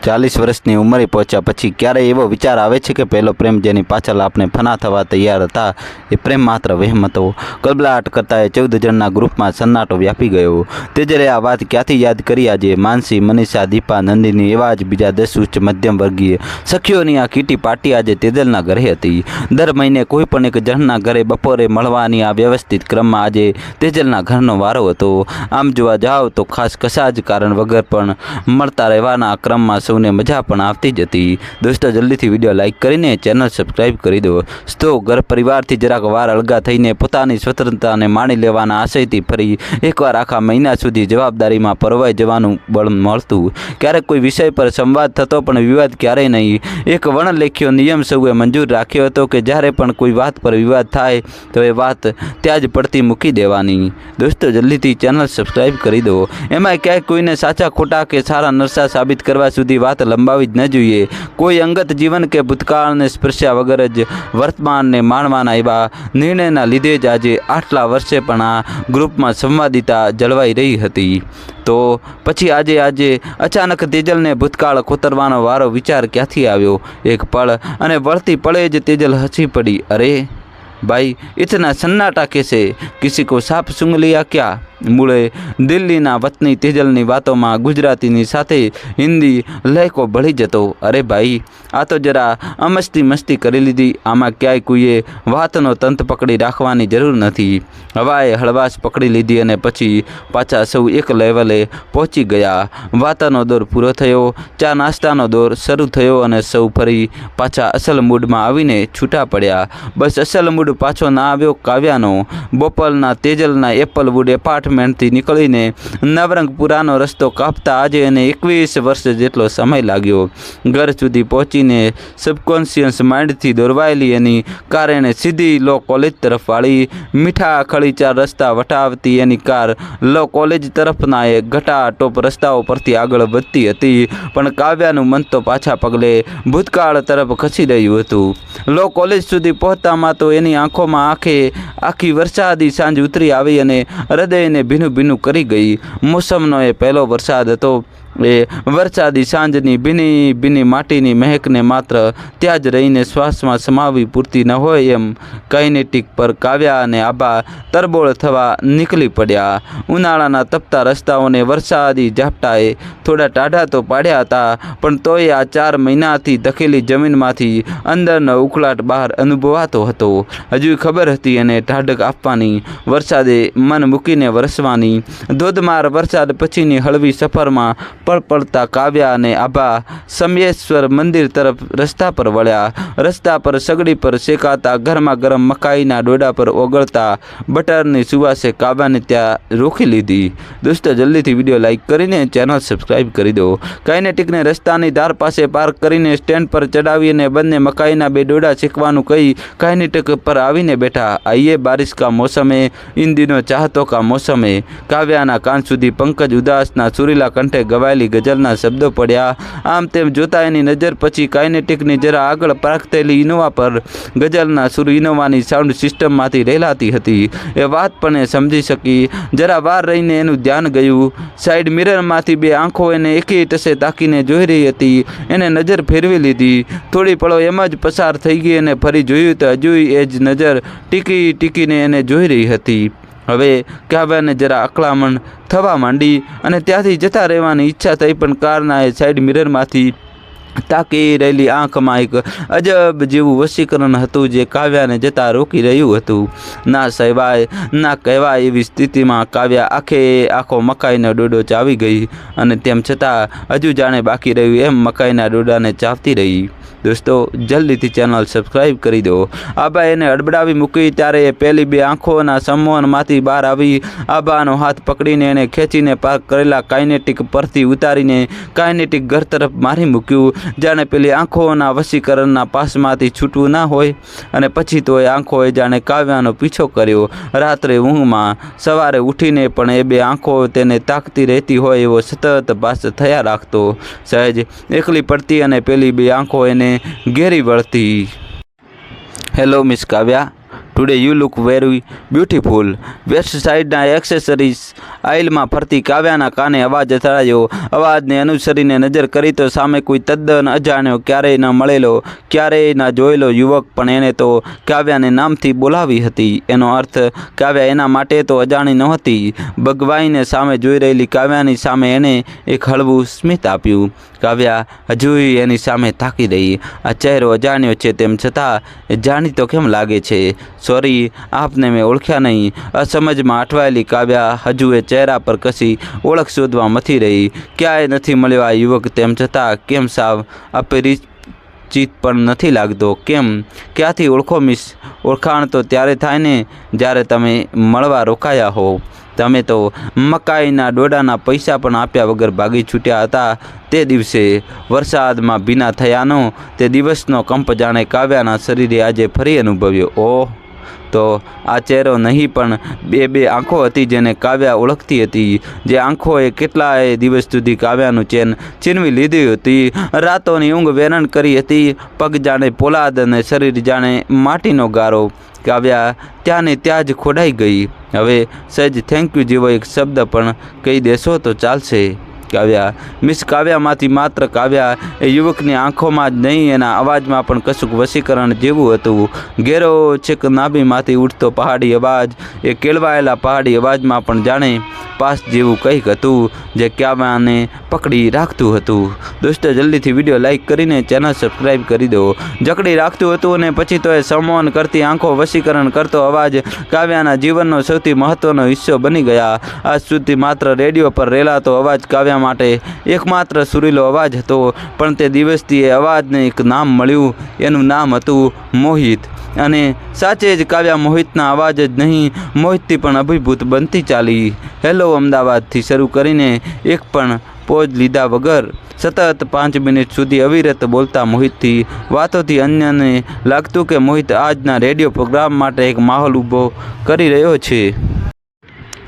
ચાલીસ વર્ષની ઉંમરે પહોંચ્યા પછી ક્યારેય એવો વિચાર આવે છે કે પહેલો પ્રેમ જેની પાછળ આપણે ફના થવા તૈયાર હતા, એ પ્રેમ માત્ર વહેમ હતો. કલબલાટ કરતા એ ચૌદ જણના ગ્રુપમાં સન્નાટો વ્યાપી ગયો. તેજરે આ વાત ક્યાંથી યાદ કરી આજે? માનસી, મનીષા, દીપા, નંદિની એવા જ બીજા દસ ઉચ્ચ મધ્યમ વર્ગીય સખીઓની આ કીટી પાર્ટી આજે તેજલના ઘરે હતી. દર મહિને કોઈ પણ એક જણના ઘરે બપોરે મળવાની આ વ્યવસ્થિત ક્રમમાં આજે તેજલના ઘરનો વારો હતો. આમ જોવા જાઓ તો ખાસ કશા જ કારણ વગર પણ મળતા રહેવાના આ ક્રમમાં સૌને મજા પણ આવતી જ હતી. દોસ્તો, જલ્દીથી વીડિયો લાઇક કરીને ચેનલ સબસ્ક્રાઈબ કરી દો તો ઘર પરિવારથી જરાક વાર અળગા થઈને પોતાની સ્વતંત્રતાને માણી લેવાના આશયથી ફરી એકવાર આખા મહિના સુધી જવાબદારીમાં પરવાઈ જવાનું બળ મળતું. ક્યારેક કોઈ વિષય પર સંવાદ થતો પણ વિવાદ ક્યારેય નહીં. એક વણલેખ્યો નિયમ સૌએ મંજૂર રાખ્યો હતો કે જ્યારે પણ કોઈ વાત પર વિવાદ થાય, તો એ વાત ત્યાં જ પડતી મૂકી દેવાની. દોસ્તો, જલ્દીથી ચેનલ સબસ્ક્રાઈબ કરી દો એમાં ક્યાંય કોઈને સાચા ખોટા કે સારા નરસા સાબિત કરવા સુધી આપણી વાત લંબાવી જ ન જોઈએ. કોઈ અંગત જીવન કે ભૂતકાળને સ્પર્શ્યા વગર જ વર્તમાનને માણવાના એવા નિર્ણયના લીધે જ આજે આટલા વર્ષે પણ આ ગ્રુપમાં સંવાદિતા જળવાઈ રહી હતી. તો પછી આજે આજે અચાનક તેજલને ભૂતકાળ ખોતરવાનો વારો વિચાર ક્યાંથી આવ્યો? એક પળ અને વળતી પળે જ તેજલ હસી પડી. અરે, ભાઈ, ઇતના સન્નાટા કેસે? કિસી કો સાપ સુંગ લિયા ક્યા? મૂળે દિલ્હીના વતની તેજલની વાતોમાં ગુજરાતીની સાથે હિન્દી લહેકો ભળી જતો. અરે ભાઈ, આ તો જરા અમસ્તી મસ્તી કરી લીધી. આમાં ક્યાંય કોઈએ વાતનો તંત પકડી રાખવાની જરૂર નથી. હવાએ હળવાશ પકડી લીધી અને પછી પાછા સૌ એક લેવલે પહોંચી ગયા. વાતનો દોર પૂરો થયો, ચા નાસ્તાનો દોર શરૂ થયો અને સૌ ફરી પાછા અસલ મૂડમાં આવીને છૂટા પડ્યા. બસ અસલ મૂડ પાછો ના આવ્યો કાવ્યાનો. બોપલના તેજલના એપલવુડ એપાર્ટમેન્ટથી નીકળીને નવરંગપુરાનો રસ્તો કાપતા આજે એને એકવીસ વર્ષ જેટલો સમય લાગ્યો. ઘર સુધી પહોંચીને સબકોન્શિયસ માઇન્ડથી દોરવાયેલી એની કાર એણે સીધી લો કોલેજ તરફ વાળી મીઠા ખળીચાર રસ્તા વટાવતી એની કાર લો કોલેજ તરફના એ ઘટા ટોપ રસ્તાઓ પરથી આગળ વધતી હતી. પણ કાવ્યાનું મન તો પાછા પગલે ભૂતકાળ તરફ ખસી રહ્યું હતું. લો કોલેજ સુધી પહોંચતામાં તો એની આંખોમાં આંખે આખી વરસાદી સાંજ ઉતરી આવી અને હૃદયને ભીનું ભીનું કરી ગઈ. મોસમનો એ પહેલો વરસાદ હતો. એ વરસાદી સાંજની ભીની ભીની માટીની મહેકને માત્ર ત્યાં જ રહીને શ્વાસમાં સમાવી પૂરતી ન હોય એમ કાઇનેટિક પર કાવ્યા અને આભા તરબોળ થવા નીકળી પડ્યા. ઉનાળાના તપતા રસ્તાઓને વરસાદી ઝાપટાએ થોડા ટાઢા તો પાડ્યા હતા, પણ તોય આ ચાર મહિનાથી ધકેલી જમીનમાંથી અંદરનો ઉકળાટ બહાર અનુભવાતો હતો. હજુ ખબર હતી અને ઢાઢક આપવાની, વરસાદે મન મૂકીને વરસવાની. ધોધમાર વરસાદ પછીની હળવી સફરમાં પળપળતા કાવ્યા અને આભા સમયેશ્વર મંદિર તરફ રસ્તા પર વળ્યા. રસ્તા પર સગડી પર શેકાતા ગરમા ગરમ મકાઈના ડોડા પર ઓગળતા બટરની સુવાસે કાવ્યાને ત્યાં રોકી લીધી. દોસ્તો, જલ્દીથી વીડિયો લાઇક કરીને ચેનલ સબસ્ક્રાઇબ કરી દો. કાઇનેટિકને રસ્તાની ધાર પાસે પાર્ક કરીને સ્ટેન્ડ પર ચડાવી અને બંને મકાઈના બે ડોડા શેકવાનું કહી કાઇનેટિક પર આવીને બેઠા. આઈએ, બારિશ કા મોસમે ઇન ચાહતો કા મોસમે. કાવ્યાના કાન સુધી પંકજ ઉદાસના સુરીલા કંઠે ગવાય ગવાયેલી ગઝલના શબ્દો પડ્યા. આમ તેમ જોતા એની નજર પછી કાઇનેટિકની જરા આગળ પાર્કતેલી ઇનોવા પર ગઝલના સુર ઇનોવાની સાઉન્ડ સિસ્ટમમાંથી રહેલાતી હતી. એ વાત પણ એ સમજી શકી. જરા વાર રહીને એનું ધ્યાન ગયું. સાઈડ મિરરમાંથી બે આંખો એને એકી ટસે તાકીને જોઈ રહી હતી. એને નજર ફેરવી લીધી. થોડી પળો એમ જ પસાર થઈ ગઈ અને ફરી જોયું તો હજુ એ જ નજર ટીકી ટીકીને એને જોઈ રહી હતી. હવે કાવ્યાને જરા અકળામણ થવા માંડી અને ત્યાંથી જતા રહેવાની ઈચ્છા થઈ પણ કારના એ સાઈડ મિરરમાંથી તાકી રહેલી આંખમાં એક અજબ જેવું વશીકરણ હતું જે કાવ્યાને જતાં રોકી રહ્યું હતું. ના સહેવાય, ના કહેવાય એવી સ્થિતિમાં કાવ્યા આખે આખો મકાઈનો ડોડો ચાવી ગઈ અને તેમ છતાં હજુ જાણે બાકી રહ્યું એમ મકાઈના ડોડાને ચાવતી રહી. દોસ્તો, જલ્દીથી ચેનલ સબસ્ક્રાઈબ કરી દો. આબા એને અડબડાવી મૂકી ત્યારે એ પહેલી બે આંખોના સંમોહનમાંથી બહાર આવી આબાનો હાથ પકડીને એને ખેંચીને પાર્ક કરેલા કાઇનેટિક પરથી ઉતારીને કાઇનેટિક ઘર તરફ મારી મૂક્યું. જાણે પેલી આંખોના વશીકરણના પાસમાંથી છૂટવું ના હોય અને પછી તો એ આંખોએ જાણે કાવ્યાનો પીછો કર્યો. રાત્રે ઊંઘમાં સવારે ઉઠીને પણ એ બે આંખો તેને તાકતી રહેતી હોય એવો સતત પાસ થયા રાખતો. સહેજ એકલી પડતી અને પેલી બે આંખો એને ઘેરી વળતી. Hello miss Kavya. Today you look very beautiful waste સાઇડના એક્સેસરીઝ આઇલમાં ફરતી કાવ્યાના કાને અવાજ અથડાયો. અવાજને અનુસરીને નજર કરી તો સામે કોઈ તદ્દન અજાણ્યો ક્યારેય ન મળેલો, ક્યારેય ન જોયેલો યુવક પણ એને તો કાવ્યાને નામથી બોલાવી હતી. એનો અર્થ, કાવ્યા એના માટે તો અજાણી નહોતી. બગવાઈને સામે જોઈ રહેલી કાવ્યાની સામે એણે એક હળવું સ્મિત આપ્યું. કાવ્યા, હજુય એની સામે તાકી રહી આ ચહેરો અજાણ્યો છે તેમ છતાં જાણીતો કેમ લાગે છે? સોરી, આપને મેં ઓળખ્યા નહીં. અસમજમાં અટવાયેલી કાવ્યા હજુ એ ચહેરા પર કસી ઓળખ શોધવા મથી રહી. ક્યાંય નથી મળ્યો આ યુવક તેમ છતાં કેમ સાવ અપરિચિત પણ નથી લાગતો? કેમ? ક્યાંથી ઓળખો મિસ? ઓળખાણ તો ત્યારે થાય ને જ્યારે તમે મળવા રોકાયા હો તમે તો મકાઈના ડોડાના પૈસા પણ આપ્યા વગર ભાગી છૂટ્યા હતા તે દિવસે. વરસાદમાં ભીના થયાનો તે દિવસનો કંપ જાણે કાવ્યાના શરીરે આજે ફરી અનુભવ્યો. ઓહ! તો આ ચહેરો નહીં, પણ બે બે આંખો હતી જેને કાવ્યા ઓળખતી હતી. જે આંખોએ કેટલાય દિવસ સુધી કાવ્યાનું ચેન છીનવી લીધી હતી. રાતોની ઊંઘ વેરણ કરી હતી. પગ જાણે પોલાદ અને શરીર જાણે માટીનો ગારો. કાવ્યા ત્યાંને ત્યાં જ ખોડાઈ ગઈ. હવે સહેજ થેન્ક યુ જેવો એક શબ્દ પણ કહી દેશો તો ચાલશે. કાવ્યા. મિસ કાવ્યામાંથી માત્ર કાવ્યા. એ યુવકની આંખોમાં જ નહીં, એના અવાજમાં પણ કશુંક વશીકરણ જેવું હતું. ઘેરો છેક નાભીમાંથી ઉઠતો પહાડી અવાજ. એ કેળવાયેલા પહાડી અવાજમાં પણ જાણે પાસ જેવું કંઈક હતું, જે કાવ્યાને પકડી રાખતું હતું. દોસ્તો, જલ્દીથી વીડિયો લાઈક કરીને ચેનલ સબસ્ક્રાઈબ કરી દો. જકડી રાખતું હતું અને પછી તો એ સંમોહન કરતી આંખો વશીકરણ કરતો અવાજ કાવ્યાના જીવનનો સૌથી મહત્વનો હિસ્સો બની ગયા. આજ સુધી માત્ર રેડિયો પર રેલાતો અવાજ કાવ્યા માટે એકમાત્ર સુરીલો અવાજ હતો, પણ તે દિવસથી એ અવાજને એક નામ મળ્યું. એનું નામ હતું મોહિત. અને સાચે જ કાવ્યા મોહિતના અવાજ જ નહીં, મોહિતથી પણ અભિભૂત બનતી ચાલી. હેલો અમદાવાદથી શરૂ કરીને એક પણ પોજ લીધા વગર સતત પાંચ મિનિટ સુધી અવિરત બોલતા મોહિતથી વાતોથી અન્યને લાગતું કે મોહિત આજના રેડિયો પ્રોગ્રામ માટે એક માહોલ ઊભો કરી રહ્યો છે.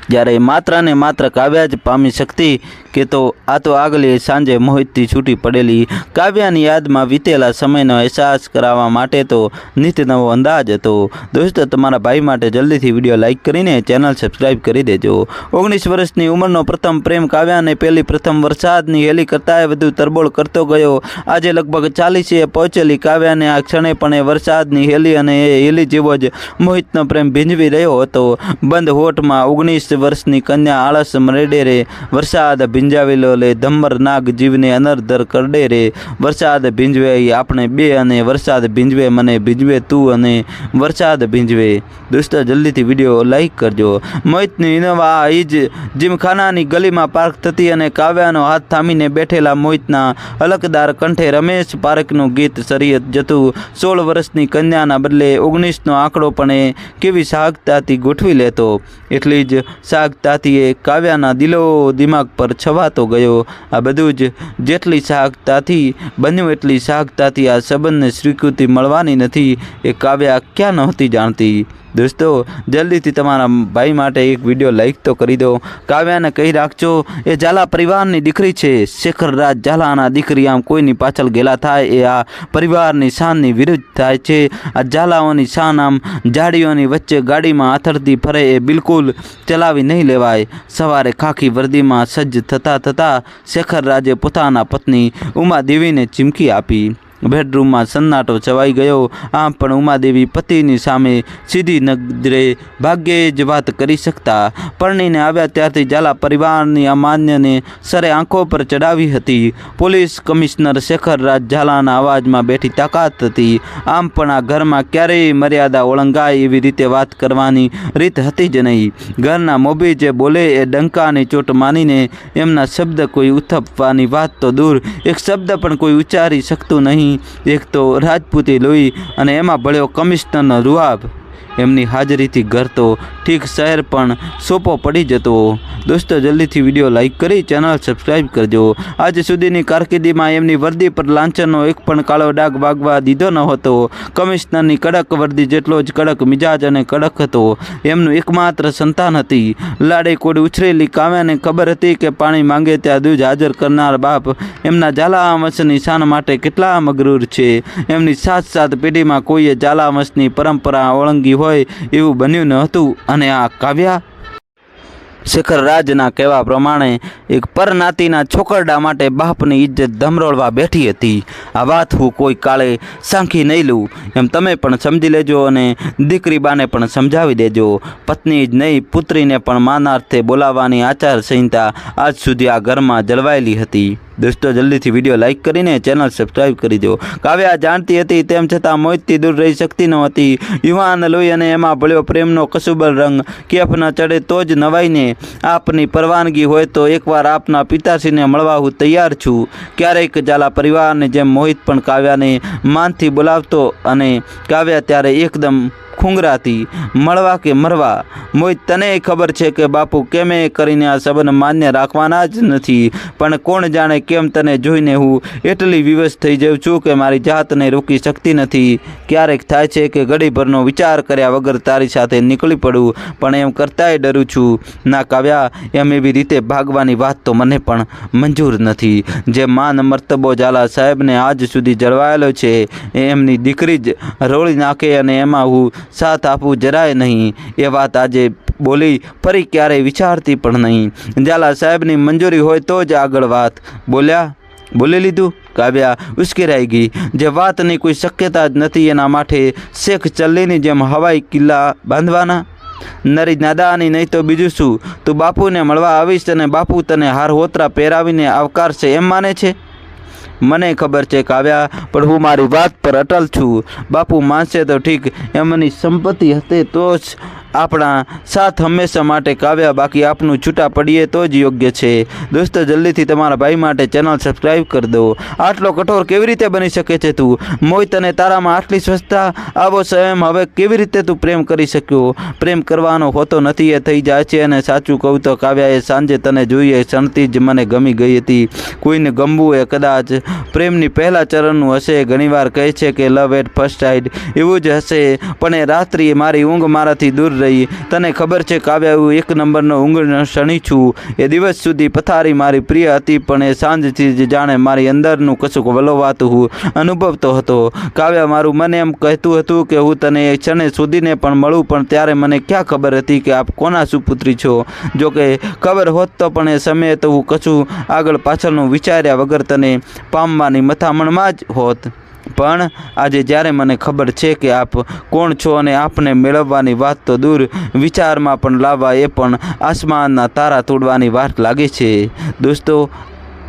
જ્યારે માત્ર ને માત્ર કાવ્યા જ પામી શકતી કે તો આ તો આગલી સાંજે મોહિતથી છૂટી પડેલી કાવ્યાની યાદમાં વીતેલા સમયનો અહેસાસ કરાવવા માટે તો નિત નવો અંદાજ હતો. દોસ્તો, તમારા ભાઈ માટે જલ્દીથી વીડિયો લાઇક કરીને ચેનલ સબસ્ક્રાઈબ કરી દેજો. ઓગણીસ વર્ષની ઉંમરનો પ્રથમ પ્રેમ કાવ્યાને પહેલી પ્રથમ વરસાદની હેલી કરતાંય વધુ તરબોળ કરતો ગયો. આજે લગભગ ચાલીસે પહોંચેલી કાવ્યાને આ ક્ષણે પણ એ વરસાદની હેલી અને એ હેલી જેવો જ મોહિતનો પ્રેમ ભીંજવી રહ્યો હતો. બંધ હોઠમાં ઓગણીસ વર્ષની કન્યા આળસ મરેડે રે. વરસાદ ભીંજાવેલો લે, ધમ્મર નાગ જીવને અનર્ધર કરડે રે. વરસાદ ભીંજવે આપણે બે અને વરસાદ ભીંજવે મને ભીંજવે તું અને વરસાદ ભીંજવે. દોસ્તો, જલ્દીથી વીડિયો લાઈક કરજો. મોહિતની ઇનોવા ઈજ જીમખાનાની ગલીમાં પાર્ક થતી અને કાવ્યાનો હાથ થામીને બેઠેલા મોહિતના અલકદાર કંઠે રમેશ પારેખનું ગીત સરિયત જતું. સોળ વર્ષની કન્યાના બદલે ઓગણીસનો આંકડો પણ એ કેવી સાહકતાથી ગોઠવી લેતો. એટલી જ સાહકતાથી એ કાવ્યાના દિલો દિમાગ પર છવાતો ગયો. આ બધું જ જેટલી શાકતાથી બન્યું એટલી શાકતાથી આ સંબંધને સ્વીકૃતિ મળવાની નથી. એ કાવ્યા ક્યાં નહોતી જાણતી. દોસ્તો, જલ્દીથી તમારા ભાઈ માટે એક વીડિયો લાઈક તો કરી દો. કાવ્યાને કહી રાખજો, એ ઝાલા પરિવારની દીકરી છે. શેખર રાજ ઝાલાના દીકરી આમ કોઈની પાછળ ગેલા થાય, એ આ પરિવારની શાનની વિરુદ્ધ થાય છે. આ ઝાલાઓની શાન આમ ઝાડીઓની વચ્ચે ગાડીમાં આથરતી ફરે, એ બિલકુલ ચલાવી નહીં લેવાય. સવારે ખાખી વર્દીમાં સજ્જ થતાં થતાં શેખર રાજે પોતાના પત્ની ઉમાદેવીને ચીમકી આપી. બેડરૂમમાં સન્નાટો છવાઈ ગયો. આમ પણ ઉમાદેવી પતિની સામે સીધી નજરે ભાગ્યે જ વાત કરી શકતા. પરણીને આવ્યા ત્યારથી ઝાલા પરિવારની અમાન્યને સરે આંખો પર ચડાવી હતી. પોલીસ કમિશનર શેખર રાજ ઝાલાના અવાજમાં બેઠી તાકાત હતી. આમ પણ આ ઘરમાં ક્યારેય મર્યાદા ઓળંગાય એવી રીતે વાત કરવાની રીત હતી જ નહીં. ઘરના મોભી જે બોલે એ ડંકાની ચોટ માનીને એમના શબ્દ કોઈ ઉથપવાની વાત તો દૂર. એક શબ્દ પણ કોઈ ઉચ્ચારી શકતું નહીં. એક તો રાજપૂતી લોહી અને એમાં ભળ્યો કમિશનરનો રૂઆબ. એમની હાજરીથી ઘર તો ઠીક શહેર પણ સોપો પડી જતો. દોસ્તો, જલ્દીથી વીડિયો લાઈક કરી ચેનલ સબસ્ક્રાઈબ કરજો. આજ સુધીની કારકિર્દીમાં એમની વર્દી પર લાંચનનો એક પણ કાળો ડાઘ વાગવા દીધો ન હતો. કમિશનરની કડક વર્દી જેટલો જ કડક મિજાજ અને કડક હતો. એમનું એકમાત્ર સંતાન હતી. લાડે કોડ ઉછરેલી કાવ્યાને ખબર હતી કે પાણી માંગે ત્યાં દૂધ હાજર કરનાર બાપ એમના ઝાલાવંશની શાન માટે કેટલા મગરૂર છે. એમની સાત સાત પેઢીમાં કોઈએ ઝાલાવંશની પરંપરા ઓળંગી હોય એવું બન્યું ન હતું અને આ કાવ્યા શેખર રાજના કહેવા પ્રમાણે એક પરનાતીના છોકરડા માટે બાપની ઇજ્જત ધમરોળવા બેઠી હતી. આ વાત હું કોઈ કાળે સાંખી નહીં લઉં. એમ તમે પણ સમજી લેજો અને દીકરી બાને પણ સમજાવી દેજો. પત્ની જ નહીં, પુત્રીને પણ માનાર્થે બોલાવવાની આચાર સંહિતા આજ સુધી આ ઘરમાં જળવાયેલી હતી. દોસ્તો, જલ્દીથી વીડિયો લાઇક કરીને ચેનલ સબસ્ક્રાઇબ કરી દો કાવ્યા જાણતી હતી તેમ છતાં મોહિતથી દૂર રહી શકતી ન હતી. યુવાન લોહી અને એમાં ભળ્યો પ્રેમનો કસુબર રંગ. કેફ ન ચડે તો જ નવાઈને આપની પરવાનગી હોય તો એકવાર આપના પિતાશ્રીને મળવા હું તૈયાર છું. ક્યારેક ઝાલા પરિવારને જેમ મોહિત પણ કાવ્યાને માનથી બોલાવતો અને કાવ્યા ત્યારે એકદમ ખૂંગરાતી, મળવા કે મરવા, મોય તને ખબર છે કે બાપુ કેમે કરીને આ સંબંધ માન્ય રાખવાના જ નથી. પણ કોણ જાણે કેમ તને જોઈને હું એટલી વિવશ થઈ જાઉં છું કે મારી જાતને રોકી શકતી નથી. ક્યારેક થાય છે કે ઘડીભરનો વિચાર કર્યા વગર તારી સાથે નીકળી પડું, પણ એમ કરતાંય ડરું છું. ના કાવ્યા, એમ એવી રીતે ભાગવાની વાત તો મને પણ મંજૂર નથી. જે માન મર્તબો ઝાલા સાહેબને આજ સુધી જળવાયેલો છે એ એમની દીકરી જ રોળી નાખે અને એમાં હું સાથ આપવું જરાય નહીં. એ વાત આજે બોલી ફરી ક્યારેય વિચારતી પણ નહીં. ઝાલા સાહેબની મંજૂરી હોય તો જ આગળ વાત. બોલ્યા, બોલી લીધું? કાવ્યા ઉશ્કેરાઈ ગઈ. જે વાતની કોઈ શક્યતા જ નથી એના માટે શેખ ચલ્લીની જેમ હવાઈ કિલ્લા બાંધવાના. નરી નાદાની નહીં તો બીજું શું? તું બાપુને મળવા આવીશ અને બાપુ તને હાર હોતરા પહેરાવીને આવકારશે એમ માને છે? મને ખબર છે કાવ્યા પણ હું મારી વાત પર અટલ છું. બાપુ માનશે તો ઠીક, એમની સંપત્તિ હશે તો જ આપણા સાથ હંમેશા માટે કાવ્યા, બાકી આપનું છૂટા પડીએ તો જ યોગ્ય છે. દોસ્તો, જલ્દીથી તમારા ભાઈ માટે ચેનલ સબસ્ક્રાઈબ કરી દો. આટલો કઠોર કેવી રીતે બની શકે છે તું? મોહિત અને તારામાં આટલી સ્વચ્છતા આવો સ્વયં. હવે કેવી રીતે તું પ્રેમ કરી શક્યો? પ્રેમ કરવાનો હોતો નથી, એ થઈ જાય છે અને સાચું કહું તો કાવ્યાએ સાંજે તને જોઈએ ક્ષણથી જ મને ગમી ગઈ હતી. કોઈને ગમવું એ કદાચ પ્રેમની પહેલાં ચરણનું હશે. ઘણીવાર કહે છે કે લવ એટ ફર્સ્ટ સાઇડ એવું જ હશે. પણ એ રાત્રિએ મારી ઊંઘ મારાથી દૂર રહી. તને ખબર છે કાવ્યા હું એક નંબરનો ઊંઘ શણી છું. એ દિવસ સુધી પથારી મારી પ્રિય હતી, પણ એ સાંજથી જ જાણે મારી અંદરનું કશુંક વલોવાતું અનુભવતો હતો. કાવ્યા મારું મને એમ કહેતું હતું કે હું તને એ ક્ષણે સુધીને પણ મળું, પણ ત્યારે મને ક્યાં ખબર હતી કે આપ કોના સુપુત્રી છો? જો કે ખબર હોત તો પણ એ સમયે તો હું કશું આગળ પાછળનું વિચાર્યા વગર તને પામવાની મથામણમાં જ હોત. પણ આજે જ્યારે મને ખબર છે કે આપ કોણ છો અને આપને મેળવવાની વાત તો દૂર વિચારમાં પણ લાવવા એ પણ આસમાનના તારા તોડવાની વાત લાગે છે. દોસ્તો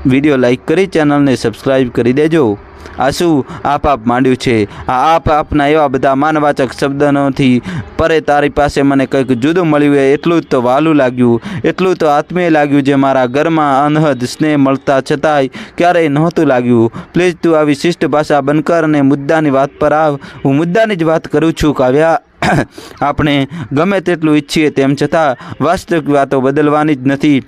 વીડિયો લાઇક કરી ચેનલને સબસ્ક્રાઈબ કરી દેજો. આ શું આપ આપ માંડ્યું છે. આ આપ આપના એવા બધા માનવાચક શબ્દોથી પરે તારી પાસે મને કંઈક જુદું મળ્યું એટલું જ તો વાલું લાગ્યું. એટલું તો આત્મીય લાગ્યું જે મારા ઘરમાં અનહદ સ્નેહ મળતા છતાંય ક્યારેય નહોતું લાગ્યું. પ્લીઝ તું આવી શિષ્ટ ભાષા બનકર અને મુદ્દાની વાત પર આવ. હું મુદ્દાની જ વાત કરું છું, કાવ્યા. આપણે ગમે તેટલું ઈચ્છીએ તેમ છતાં વાસ્તવિક વાતો બદલવાની જ નથી.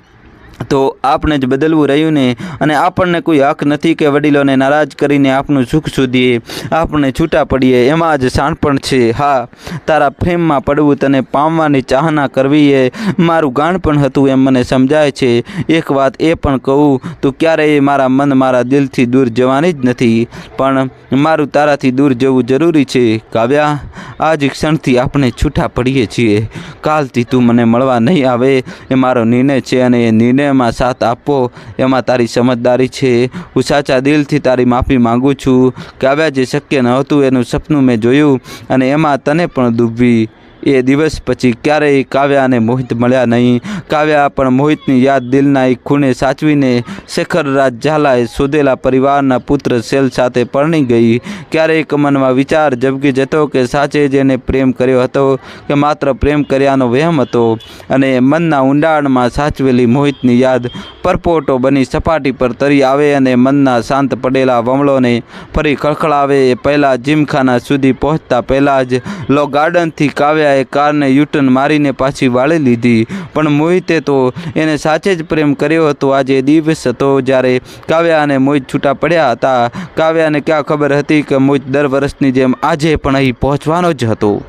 તો આપણે જ બદલવું રહ્યું ને? અને આપણને કોઈ હક નથી કે વડીલોને નારાજ કરીને આપનું સુખ શોધીએ. આપણે છૂટા પડીએ, એમાં જ શાણપણ છે. હા, તારા ફ્રેમમાં પડવું તને પામવાની ચાહના કરવી એ મારું ગાણ પણ હતું એમ મને સમજાય છે. એક વાત એ પણ કહું, તું ક્યારેય મારા મન મારા દિલથી દૂર જવાની જ નથી. પણ મારું તારાથી દૂર જવું જરૂરી છે. કાવ્યા, આજ ક્ષણથી આપણે છૂટા પડીએ છીએ. કાલથી તું મને મળવા નહીં આવે. એ મારો નિર્ણય છે અને એ નિર્ણયમાં સાથ આપવો એમાં તારી સમજદારી છે. હું સાચા દિલથી તારી માફી માગું છું. કાવ્યા જે શક્ય નહોતું એનું સપનું મેં જોયું અને એમાં તને પણ ડૂબવી. એ દિવસ પછી ક્યારેય કાવ્યા અને મોહિત મળ્યા નહીં. કાવ્યા પણ મોહિતની યાદ દિલના એક ખૂણે સાચવીને શેખર રાજ ઝાલાએ શોધેલા પરિવારના પુત્ર સેલ સાથે પરણી ગઈ. ક્યારેક મનમાં વિચાર ઝબકી જતો કે સાચે જ એને પ્રેમ કર્યો હતો, કે માત્ર પ્રેમ કર્યાનો વહેમ હતો. અને મનના ઊંડાણમાં સાચવેલી મોહિતની યાદ પરપોટો બની સપાટી પર તરી આવે અને મનના શાંત પડેલા વમળોને ફરી ખળખળાવે. એ પહેલાં જીમખાના સુધી પહોંચતા પહેલાં જ લો ગાર્ડનથી કાવ્યાએ કારને યુટર્ન મારીને પાછી વાળી લીધી. પણ મોહિતે તો એને સાચે જ પ્રેમ કર્યો હતો. આજે દિવસ હતો જ્યારે કાવ્યા અને મોહિત છૂટા પડ્યા હતા. કાવ્યાને ક્યાં ખબર હતી કે મોહિત દર વર્ષની જેમ આજે પણ અહીં પહોંચવાનો જ હતો.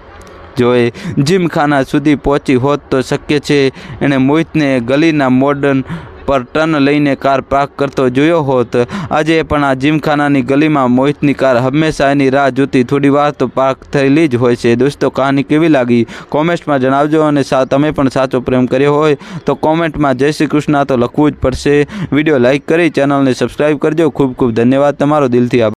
જો એ જીમખાના સુધી પહોંચી હોત તો શક્ય છે, એણે મોહિતને ગલીના મોડર્ન પર ટર્ન લઈને કાર પાર્ક કરતો જોયો હોત. આજે પણ આ જીમખાનાની ગલીમાં મોહિતની કાર હંમેશા એની રાહ જોતી થોડી વાર તો પાર્ક થયેલી જ હોય છે. દોસ્તો, કહાની કેવી લાગી? કોમેન્ટમાં જણાવજો અને તમે પણ સાચો પ્રેમ કર્યો હોય તો કોમેન્ટમાં જય શ્રી કૃષ્ણ તો લખવું જ પડશે. વીડિયો લાઇક કરી ચેનલને સબસ્ક્રાઈબ કરજો. ખૂબ ખૂબ ધન્યવાદ. તમારો દિલથી આભાર.